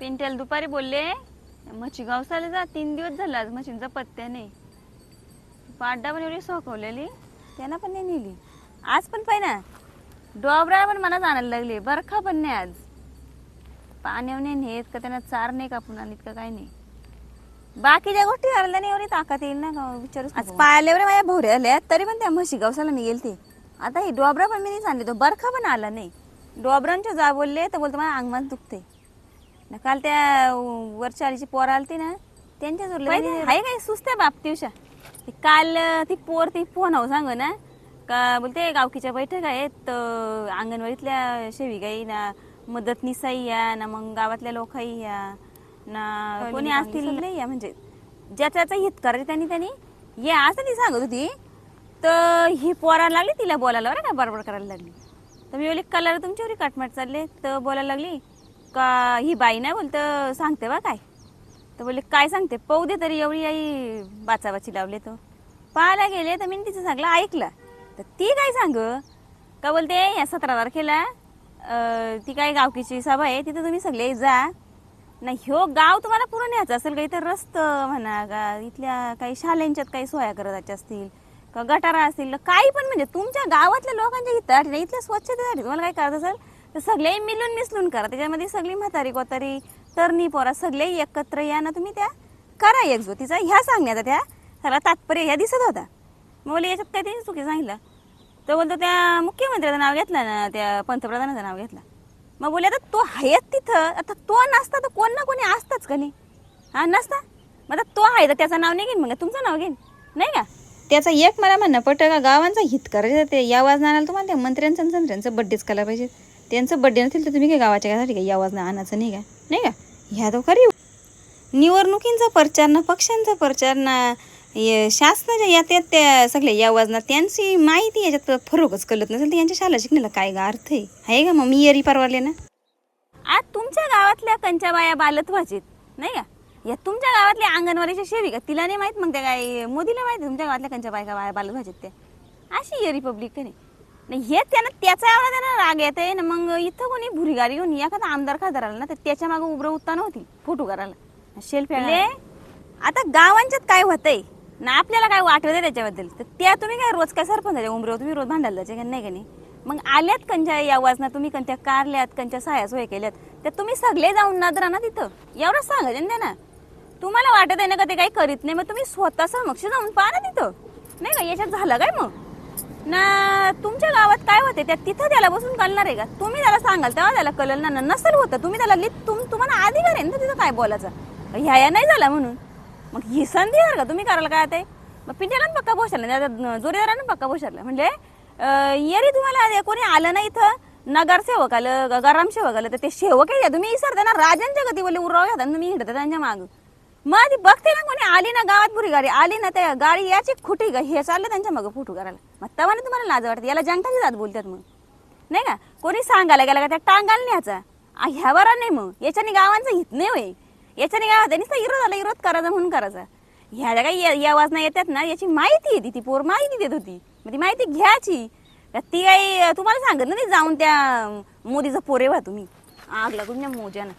पिंट्याला दुपारी बोलले मच्छी गावसाला जा तीन दिवस झाला आज मच्छींचा पत्त्या नाही. पाड्डा पण एवढी सोकवलेली त्यांना पण नाही नेली. आज पण पाहिजे ना डोबरा पण मला जाणायला लागली बरखा पण नाही आज. पाण्यावर नाही नेत का त्यांना चार नाही कापून आणलीत का काय नाही. बाकीच्या गोष्टी करायला नाही एवढी ताकद येईल ना का विचारूच आज पायाला एवढ्या माझ्या भोवऱ्या आल्या तरी पण त्या म्हशी गावसाला मी गेलते. आता ही डोबरा पण मी नाही सांगले तो बरखा पण आला नाही. डोबरांच्या जा बोलले तर बोलतो मला अंगमान दुखते ना काल त्या वरच्या आलीची पोर आलती ना त्यांच्या हाय काय सुस्त्या बाप दिवशा? ती काल ती पोर ती फोन हो सांग ना. का बोलते गावकीच्या बैठक आहेत अंगणवाडीतल्या शेविगाई ना मदत निसाई या ना मग गावातल्या लोकही या ना कोणी असतील नाही या म्हणजे ज्याचं हित करायचं त्यांनी त्यांनी या असं ती सांगत होती. तर ही पोरायला लागली तिला बोलायला बरं का बडबड करायला लागली. तर मी बोलली कलर तुमच्यावरी काटमाट चालले तर बोलायला लागली का ही बाई नाही बोलतं सांगते बा काय. तर बोलले काय सांगते? पाहू दे तरी एवढी आई बाचाबाची लावले तो पाहायला गेले तर मी तिचं सांगलं ऐकलं. तर ती काय सांग? का बोलते या सतरा तारखेला ती काय गावकीची सभा आहे तिथं तुम्ही सगळे जा. नाही ह्यो गाव तुम्हाला पुरं न्यायचं असेल का? इथं रस्त म्हणा का इथल्या काही शाळेंच्यात काही सोया करताच्या असतील का गटारा असतील काही पण म्हणजे तुमच्या गावातल्या लोकांच्या हितासाठी इथल्या स्वच्छतेसाठी तुम्हाला काय करत असेल? तर सगळे मिलून मिसळून करा. त्याच्यामध्ये सगळी म्हातारी कोतारी तरणी पोरा सगळे एकत्र या ना तुम्ही त्या. करा एकजुटीचा ह्या सांगण्याचा त्या. सगळा तात्पर्य ह्या दिसत होता. मग बोलले याच्यात काय ते चुकी सांगितलं? तर बोलतो त्या मुख्यमंत्र्याचं नाव घेतलं ना त्या पंतप्रधानाचं नाव घेतलं. मग बोलले आता तो आहेच तिथं. आता तो नसता तर कोण ना कोणी असताच का नाही? हा नसता? मग आता तो आहे तर त्याचं नाव नाही घेईन मग? तुमचं नाव घेईन? नाही का? त्याचा एक मला म्हणणं पटका का गावांचा हित करायचं ते. या वाजनाला तुम्हाला त्या मंत्र्यांचं आणि बड्डेच करायला पाहिजे. त्यांचं बड्डे नसेल तर तुम्ही काय गावाच्या घरासाठी काय या वाजना आणायचं नाही का? नाही का? ह्या तो खरी निवडणुकींचा प्रचार ना पक्षांचा प्रचार ना शासनाच्या यात यात त्या सगळ्या या वाजनात त्यांची माहिती याच्यात फरकच कळत नसेल. तर यांच्या शाळा शिकण्याला काय का अर्थ आहे? आहे का मग मी येरी परवाले ना? आज तुमच्या गावातल्या कंच्या बाया बालत नाही का? या तुमच्या गावातल्या अंगणवाडीच्या सेविका तिला नाही माहीत मग त्या काय मोदीला माहिती तुमच्या गावातल्या कंच्या बायका बाया बालत व्हायचीत त्या. अशी आहे रिपब्लिक का नाही नाही हे त्यानं त्याचा एवढा त्यांना राग येते ना मग इथं कोणी भुरीगारी घेऊन एखादा आमदार खासदार आला ना तर त्याच्यामागे उभं उत्तान होती फोटो करायला शेल्फ आता गावांच्यात काय होतंय? ना आपल्याला काय आहे त्याच्याबद्दल? तर त्या तुम्ही काय रोज काय सरपंचाच्या उमऱ्यावर तुम्ही रोज भांडायला जायचे का नाही का नाही? मग आल्यात कंच्या या वाजना तुम्ही कंच्या कारल्यात कंच्या साया सोय केल्यात. तर तुम्ही सगळे जाऊन नजरा ना तिथं. एवढंच सांगायचं ना त्यांना. तुम्हाला वाटत आहे ना का ते काही करीत नाही? मग तुम्ही स्वतः समक्ष जाऊन पहा ना तिथं. नाही का याच्यात झालं काय मग? ना तुमच्या गावात काय होते त्या तिथं त्याला बसून कळणार आहे का? तुम्ही त्याला सांगाल तेव्हा त्याला कळलं ना नसेल होतं. तुम्ही त्याला लित तुम तुम्हाला अधिकार आहे ना तिथं काय बोलायचं? ह्या या नाही झाला म्हणून. मग ही संधी आहे का? तुम्ही करायला काय ते मग पिंट्याला पक्का पोशारला जोरीदारानं पक्का पोशारला म्हणजे येरी तुम्हाला कोणी आलं नाही इथं? नगरसेवक आलं गरम सेवक आलं तर ते सेवक आहे तुम्ही इसरता ना? राजांच्या गती बोलले उराव घेता आणि तुम्ही हिडता त्यांच्या मागं. मग ती बघते ना कोणी आली ना गावात पुरी गाडी आली ना त्या गाडी याची खुटी गा हे चाललं त्यांच्या मग फुटू करायला मग तेव्हा ना तुम्हाला लाज वाटते याला जंगठाची जात बोलतात मग. नाही का? कोणी सांगायला गेला का त्या टांगाला न्यायचा ह्या बरा नाही मग. याच्याने गावांचं हित नाही होय. याच्याने गावात नुसता विरोध आला विरोध करायचा म्हणून करायचा. ह्या ज्या काही या- या वाजना येतात ना याची माहिती येते ती पोर माहिती देत होती. मग ती माहिती घ्यायची. ती काही तुम्हाला सांगत ना ती जाऊन त्या मोदीचं पोरे व्हा तुम्ही. आग लागून त्या मोज्यानं.